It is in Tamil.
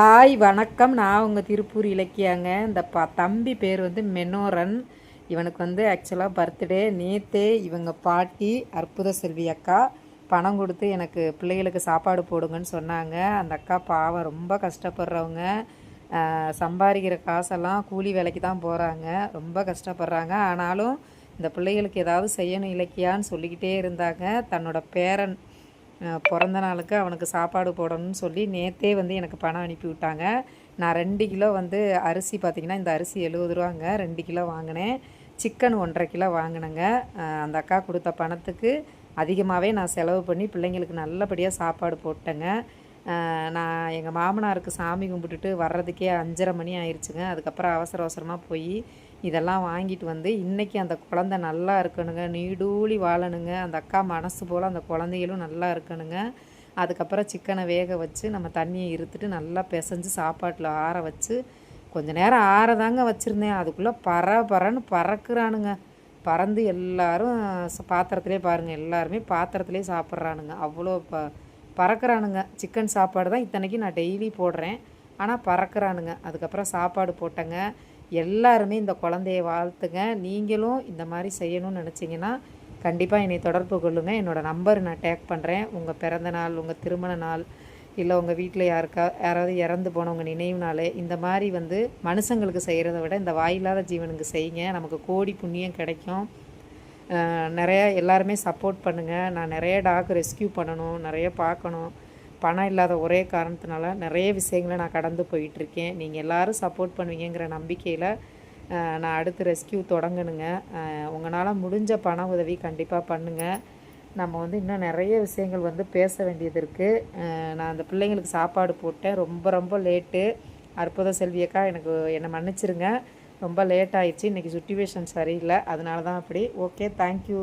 ஹாய் வணக்கம். நான் உங்கள் திருப்பூர் இலக்கியாங்க. இந்த ப தம்பி பேர் வந்து மெனோரன். இவனுக்கு வந்து ஆக்சுவலாக பர்த்டே நேத்தே இவங்க பாட்டி அற்புத செல்வி அக்கா பணம் கொடுத்து எனக்கு பிள்ளைகளுக்கு சாப்பாடு போடுங்கன்னு சொன்னாங்க. அந்த அக்கா பாவம் ரொம்ப கஷ்டப்படுறவங்க. சம்பாதிக்கிற காசெல்லாம் கூலி வேலைக்கு தான் போகிறாங்க ரொம்ப கஷ்டப்படுறாங்க. ஆனாலும் இந்த பிள்ளைகளுக்கு ஏதாவது செய்யணும் இலக்கியான்னு சொல்லிக்கிட்டே இருந்தாங்க. தன்னோட பேரன் பிறந்த நாளுக்கு அவனுக்கு சாப்பாடு போடணும்னு சொல்லி நேத்தே வந்து எனக்கு பணம் அனுப்பி விட்டாங்க. நான் ரெண்டு கிலோ வந்து அரிசி பார்த்திங்கன்னா இந்த அரிசி எழுபது ரூபாங்க ரெண்டு கிலோ வாங்கினேன். சிக்கன் ஒன்றரை கிலோ வாங்கினேங்க. அந்த அக்கா கொடுத்த பணத்துக்கு அதிகமாகவே நான் செலவு பண்ணி பிள்ளைங்களுக்கு நல்லபடியாக சாப்பாடு போட்டேங்க. நான் எங்கள் மாமனாருக்கு சாமி கும்பிட்டுட்டு வர்றதுக்கே அஞ்சரை மணி ஆயிடுச்சுங்க அதுக்கப்புறம் அவசர அவசரமாக போய் இதெல்லாம் வாங்கிட்டு வந்து இன்றைக்கி அந்த குழந்த நல்லா இருக்கணுங்க. நீடூழி வாழணுங்க. அந்த அக்கா மனசு போல் அந்த குழந்தைகளும் நல்லா இருக்கணுங்க. அதுக்கப்புறம் சிக்கனை வேக வச்சு நம்ம தண்ணியை இருத்துட்டு நல்லா பிசைஞ்சு சாப்பாட்டில் ஆற வச்சு கொஞ்ச நேரம் ஆறதாங்க வச்சுருந்தேன். அதுக்குள்ளே பற பறன்னு பறக்குறானுங்க. பறந்து எல்லாரும் பாத்திரத்துலேயே பாத்திரத்திலே பாருங்கள் எல்லாருமே பாத்திரத்துலேயே சாப்பிட்றானுங்க. அவ்வளோ ப பறக்கிறானுங்க. சிக்கன் சாப்பாடு தான் இத்தனைக்கு நான் டெய்லி போடுறேன். ஆனால் பறக்கிறானுங்க. அதுக்கப்புறம் சாப்பாடு போட்டேங்க. எல்லாருமே இந்த குழந்தைய வாழ்த்துங்க. நீங்களும் இந்த மாதிரி செய்யணும்னு நினச்சிங்கன்னா கண்டிப்பாக என்னை தொடர்பு கொள்ளுங்கள் என்னோடய நம்பர் நான் டேக் பண்ணுறேன் உங்கள் பிறந்த நாள் உங்கள் திருமண நாள் இல்லை உங்கள் வீட்டில் யாருக்கா யாராவது இறந்து போனவங்க நினைவு நாள் இந்த மாதிரி வந்து மனுஷங்களுக்கு செய்கிறத விட இந்த வாயில்லாத ஜீவனுக்கு செய்யுங்க. நமக்கு கோடி புண்ணியம் கிடைக்கும். நிறையா எல்லாருமே சப்போர்ட் பண்ணுங்கள் நான் நிறைய டாக் ரெஸ்க்யூ பண்ணணும் நிறைய பார்க்கணும். பணம் இல்லாத ஒரே காரணத்தினால நிறைய விஷயங்களை நான் கடந்து போயிட்டுருக்கேன். நீங்கள் எல்லாரும் சப்போர்ட் பண்ணுவீங்கங்கிற நம்பிக்கையில் நான் அடுத்து ரெஸ்க்யூ தொடங்கணுங்க. உங்களால் முடிஞ்ச பண உதவி கண்டிப்பாக பண்ணுங்கள் நம்ம வந்து இன்னும் நிறைய விஷயங்கள் வந்து பேச வேண்டியது இருக்குது நான் அந்த பிள்ளைங்களுக்கு சாப்பாடு போட்டேன். ரொம்ப ரொம்ப லேட்டு அற்புத செல்வியக்கா எனக்கு என்னை மன்னிச்சிருங்க. ரொம்ப லேட் ஆயிடுச்சு இன்றைக்கி சுச்சுவேஷன் சரியில்லை. அதனால தான் அப்படி ஓகே தேங்க்யூ